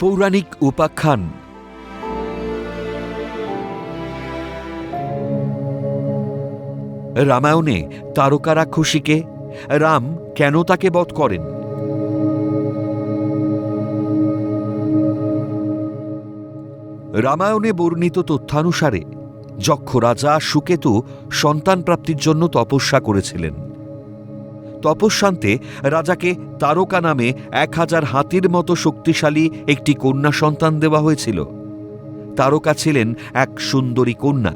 পৌরাণিক উপাখ্যান। রামায়ণে তারকা রাক্ষসীকে রাম কেন তাকে বধ করেন? রামায়ণে বর্ণিত তথ্যানুসারে যক্ষ রাজা সুকেতু সন্তান প্রাপ্তির জন্য তপস্যা করেছিলেন। তপস্যান্তে রাজাকে তারকা নামে এক হাজার হাতির মতো শক্তিশালী একটি কন্যা সন্তান দেওয়া হয়েছিল। তারকা ছিলেন এক সুন্দরী কন্যা।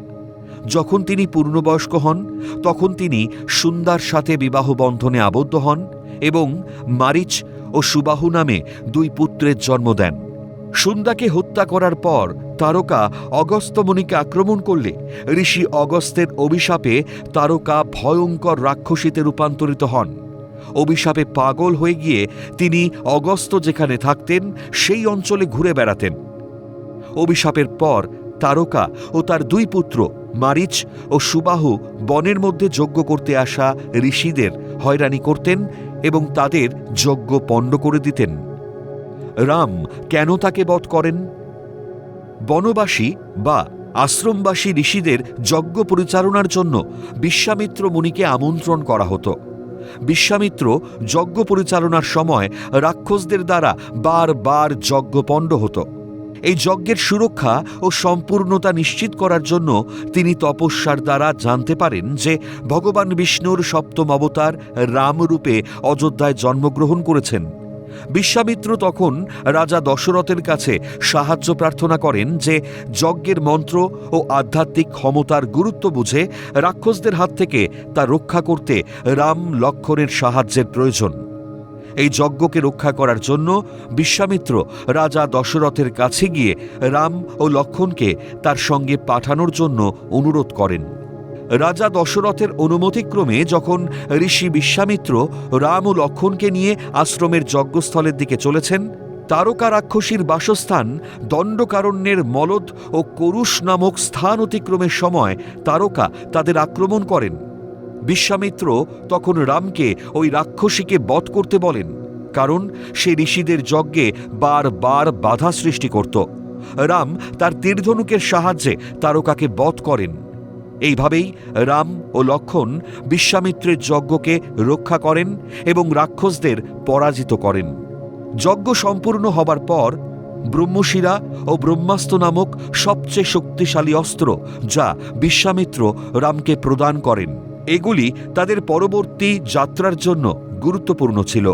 যখন তিনি পূর্ণবয়স্ক হন, তখন তিনি সুন্দার সাথে বিবাহ বন্ধনে আবদ্ধ হন এবং মারিচ ও সুবাহু নামে দুই পুত্রের জন্ম দেন। সুন্দাকে হত্যা করার পর তারকা অগস্ত্যমণিকে আক্রমণ করলে ঋষি অগস্তের অভিশাপে তারকা ভয়ঙ্কর রাক্ষসীতে রূপান্তরিত হন। অভিশাপে পাগল হয়ে গিয়ে তিনি অগস্ত যেখানে থাকতেন, সেই অঞ্চলে ঘুরে বেড়াতেন। অভিশাপের পর তারকা ও তার দুই পুত্র মারিচ ও সুবাহু বনের মধ্যে যজ্ঞ করতে আসা ঋষিদের হয়রানি করতেন এবং তাদের যজ্ঞ পণ্ড করে দিতেন। রাম কেন তাকে বধ করেন? বনবাসী বা আশ্রমবাসী ঋষিদের যজ্ঞ পরিচালনার জন্য বিশ্বামিত্র মুনিকে আমন্ত্রণ করা হতো। বিশ্বামিত্র যজ্ঞ পরিচালনার সময় রাক্ষসদের দ্বারা বারবার যজ্ঞপণ্ড হতো। এই যজ্ঞের সুরক্ষা ও সম্পূর্ণতা নিশ্চিত করার জন্য তিনি তপস্যার দ্বারা জানতে পারেন যে ভগবান বিষ্ণুর সপ্তম অবতার রামরূপে অযোধ্যায় জন্মগ্রহণ করেছেন। বিশ্বামিত্র তখন রাজা দশরথের কাছে সাহায্য প্রার্থনা করেন যে যজ্ঞের মন্ত্র ও আধ্যাত্মিক ক্ষমতার গুরুত্ব বুঝে রাক্ষসদের হাত থেকে তা রক্ষা করতে রাম লক্ষণের সাহায্যের প্রয়োজন। এই যজ্ঞকে রক্ষা করার জন্য বিশ্বামিত্র রাজা দশরথের কাছে গিয়ে রাম ও লক্ষণকে তার সঙ্গে পাঠানোর জন্য অনুরোধ করেন। রাজা দশরথের অনুমতিক্রমে যখন ঋষি বিশ্বামিত্র রাম ও লক্ষণকে নিয়ে আশ্রমের যজ্ঞস্থলের দিকে চলেছেন, তারকা রাক্ষসীর বাসস্থান দণ্ডকারণ্যের মলদ ও করুষ নামক স্থান অতিক্রমের সময় তারকা তাদের আক্রমণ করেন। বিশ্বামিত্র তখন রামকে ওই রাক্ষসীকে বধ করতে বলেন, কারণ সে ঋষিদের যজ্ঞে বারবার বাধা সৃষ্টি করত। রাম তার তীর্ধনুকের সাহায্যে তারকাকে বধ করেন। এইভাবেই রাম ও লক্ষণ বিশ্বামিত্রের যজ্ঞকে রক্ষা করেন এবং রাক্ষসদের পরাজিত করেন। যজ্ঞ সম্পূর্ণ হবার পর ব্রহ্মশিরা ও ব্রহ্মাস্ত্র নামক সবচেয়ে শক্তিশালী অস্ত্র যা বিশ্বামিত্র রামকে প্রদান করেন, এগুলি তাদের পরবর্তী যাত্রার জন্য গুরুত্বপূর্ণ ছিল।